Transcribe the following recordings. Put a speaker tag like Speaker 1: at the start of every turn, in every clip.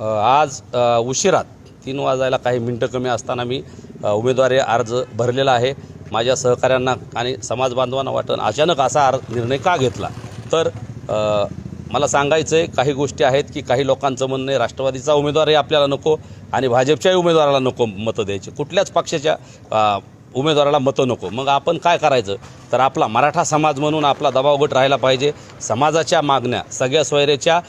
Speaker 1: आज उशिरात तीन वाजायला काही मिनटं कमी असताना मी उमेदवारी अर्ज भरलेला आहे. माझ्या सहकाऱ्यांना आणि समाज बांधवांना वाटण अचानक असा अर् निर्णय का घेतला? तर मला सांगायचं आहे काही गोष्टी आहेत की काही लोकांचं म्हणणं आहे राष्ट्रवादीचा उमेदवारही आपल्याला नको आणि भाजपच्याही उमेदवाराला नको मतं द्यायची. कुठल्याच पक्षाच्या उमेदवाराला मतं नको. मग आपण काय करायचं? तर आपला मराठा समाज म्हणून आपला दबाव गट राहिला पाहिजे. समाजाच्या मागण्या सगळ्या सोयरेच्या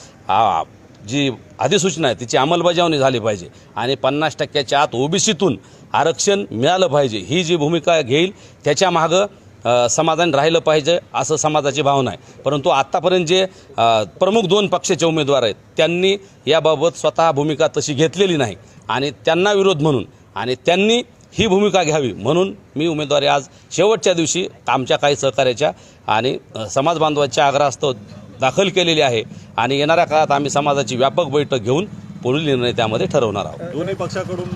Speaker 1: जी अधिसूचना आहे तिची अंमलबजावणी झाली पाहिजे. आणि पन्नास टक्क्याच्या आत ओबीसीतून आरक्षण मिळालं पाहिजे. ही जी भूमिका घेईल त्याच्या मागं समाधान राहिलं पाहिजे असं समाजाची भावना आहे. परंतु आत्तापर्यंत जे प्रमुख दोन पक्षाचे उमेदवार आहेत त्यांनी याबाबत स्वतः भूमिका तशी घेतलेली नाही. आणि त्यांना विरोध म्हणून आणि त्यांनी ही भूमिका घ्यावी म्हणून मी उमेदवारी आज शेवटच्या दिवशी आमच्या काही सहकार्याच्या आणि अ, आग्रहास्तव दाखल केलेली आहे. आणि येणाऱ्या काळात आम्ही समाजाची व्यापक बैठक घेऊन पुढील निर्णय त्यामध्ये ठरवणार आहोत.
Speaker 2: दोन्ही पक्षाकडून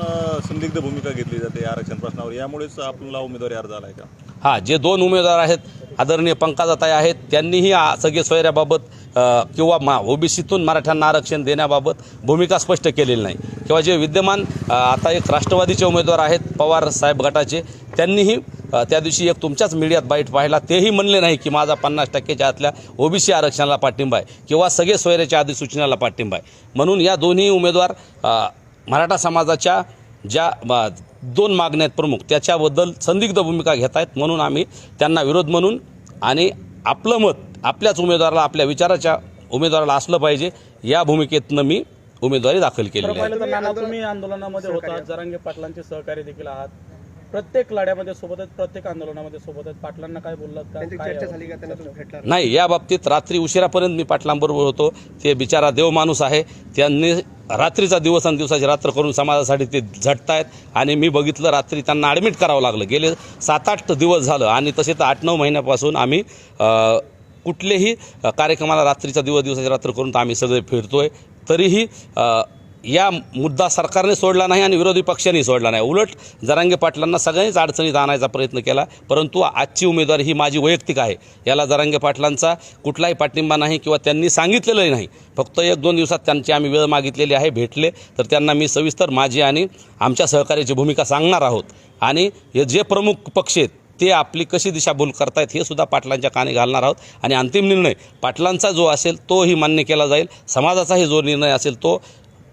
Speaker 2: संदिग्ध भूमिका घेतली जाते आरक्षण प्रश्नावर. यामुळेच आपल्याला उमेदवारी अर्ज आलाय का?
Speaker 1: हा जे दोन उमेदवार आहेत आदरणीय पंकजाताई आहेत त्यांनीही सगळे सोयऱ्याबाबत किंवा मा ओबीसीतून मराठ्यांना आरक्षण देण्याबाबत भूमिका स्पष्ट केलेली नाही. किंवा जे विद्यमान आता एक राष्ट्रवादीचे उमेदवार आहेत पवार साहेब गटाचे त्यांनीही त्या दिवशी एक तुमच्याच मीडियात बाईट पाहिला तेही म्हणले नाही की माझा पन्नास टक्केच्या आतल्या ओबीसी आरक्षणाला पाठिंबा आहे किंवा सगळे सोयऱ्याच्या अधिसूचनाला पाठिंबा आहे. म्हणून या दोन्ही उमेदवार मराठा समाजाच्या ज्या दोन मागण्या आहेत प्रमुख त्याच्याबद्दल संदिग्ध भूमिका घेत आहेत. म्हणून आम्ही त्यांना विरोध म्हणून आणि आपलं मत आपल्याच उमेदवाराला आपल्या विचाराच्या उमेदवाराला असलं पाहिजे या भूमिकेतनं मी उमेदवारी दाखल
Speaker 3: खरं
Speaker 1: केलेली आहे.
Speaker 3: तुम्ही आंदोलनामध्ये होता जरांगे पाटलांचे सहकारी देखील आहात. प्रत्येक लढ्यामध्ये सोबत आहेत प्रत्येक आंदोलनामध्ये सोबत आहेत. पाटलांना काय बोललात का? काय
Speaker 4: चर्चा झाली का? त्यांना तुम्ही भेटला
Speaker 1: नाही या बाबतीत रात्री उशिरापर्यंत मी पाटलांबरोबर होतो. ते बिचारा देव माणूस आहे. त्यांनी रात्रीचा दिवस आणि दिवसाची रात्र करून समाजासाठी ते झटतायत. आणि मी बघितलं रात्री त्यांना ॲडमिट करावं लागलं. गेले सात आठ दिवस झालं. आणि तसे तर आठ नऊ महिन्यापासून आम्ही अ, कुठलेही अ, कार्यक्रमाला रात्रीचा दिवस दिवसाची रात्र करून तर आम्ही सगळे फिरतोय. तरीही अ, या मुद्दा सरकारने सोडला नाही आणि विरोधी पक्षांनी सोडला नाही. उलट जरांगे पाटलांना सगळ्यांनीच अडचणीत आणायचा प्रयत्न केला परंतु आजची उमेदवारी ही माझी वैयक्तिक आहे. याला जरांगे पाटलांचा कुठलाही पाठिंबा नाही किंवा त्यांनी सांगितलेलंही नाही. फक्त एक दोन दिवसात त्यांची आम्ही वेळ मागितलेली आहे भेटले तर त्यांना मी सविस्तर माझी आणि आमच्या सहकार्याची भूमिका सांगणार आहोत. आणि हे जे प्रमुख पक्ष आहेत ते आपली कशी दिशाभूल करतायत हे सुद्धा पाटलांच्या काने घालणार आहोत. आणि अंतिम निर्णय पाटलांचा जो असेल तोही मान्य केला जाईल. समाजाचाही जो निर्णय असेल तो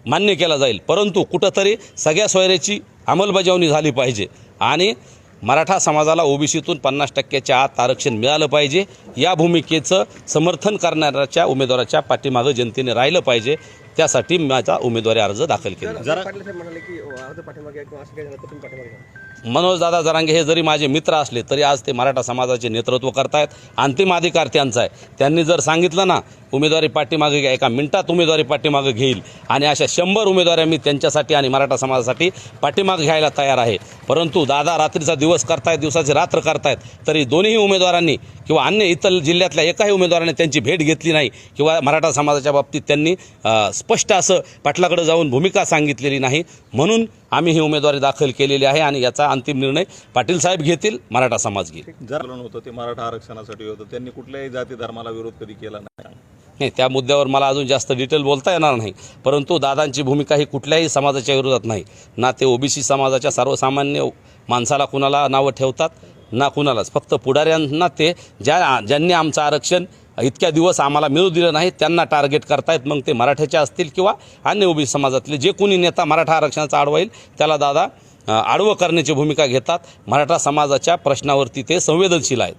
Speaker 1: मान्य केला जाईल परंतु कुठंतरी सगळ्या सोयऱ्याची अंमलबजावणी झाली पाहिजे आणि मराठा समाजाला ओबीसीतून पन्नास टक्क्याच्या आत आरक्षण मिळालं पाहिजे या भूमिकेचं समर्थन करणाऱ्याच्या उमेदवाराच्या पाठीमागं जनतेने राहिलं पाहिजे त्यासाठी माझा उमेदवारी अर्ज दाखल केला मनोजदादा जरांगे हे जरी माझे मित्र असले तरी आज ते मराठा समाजाचे नेतृत्व करतायत. अंतिम अधिकार त्यांचा आहे. त्यांनी जर सांगितलं ना उमेदवारी पाठीमागे घ्या. एका मिनिटात उमेदवारी पाठीमागे घेईल. आणि अशा शंभर उमेदवाऱ्या मी त्यांच्यासाठी आणि मराठा समाजासाठी पाठीमागे घ्यायला तयार आहे. परंतु दादा रात्रीचा दिवस करतायत दिवसाची रात्र करतायत तरी दोन्ही उमेदवारांनी किंवा अन्य इतर जिल्ह्यातल्या एकाही उमेदवाराने त्यांची भेट घेतली नाही किंवा मराठा समाजाच्या बाबतीत त्यांनी स्पष्ट असं पाटलाकडे जाऊन भूमिका सांगितलेली नाही. म्हणून आम्ही ही उमेदवारी दाखल केलेली आहे आणि याचा अंतिम निर्णय पाटील साहेब घेतील मराठा समाज घेईल.
Speaker 2: जर होतं ते मराठा आरक्षणासाठी होतं त्यांनी कुठल्याही जाती धर्माला विरोध कधी केला नाही.
Speaker 1: नाही त्या मुद्द्यावर मला अजून जास्त डिटेल बोलता येणार नाही. परंतु दादांची भूमिका ही कुठल्याही समाजाच्या विरोधात नाही. ना ते ओबीसी समाजाच्या सर्वसामान्य माणसाला कुणाला नावं ठेवतात ना कुणालाच. फक्त पुढाऱ्यांना ते ज्या ज्यांनी आमचं आरक्षण इतक्या दिवस आम्हाला मिळू दिलं नाही त्यांना टार्गेट करतायत मग ते मराठ्याचे असतील किंवा अन्य ओबीसी समाजातले जे कोणी नेता मराठा आरक्षणाचा आडवा येईल त्याला दादा आडवं करण्याची भूमिका घेतात. मराठा समाजाच्या प्रश्नावरती ते संवेदनशील आहेत.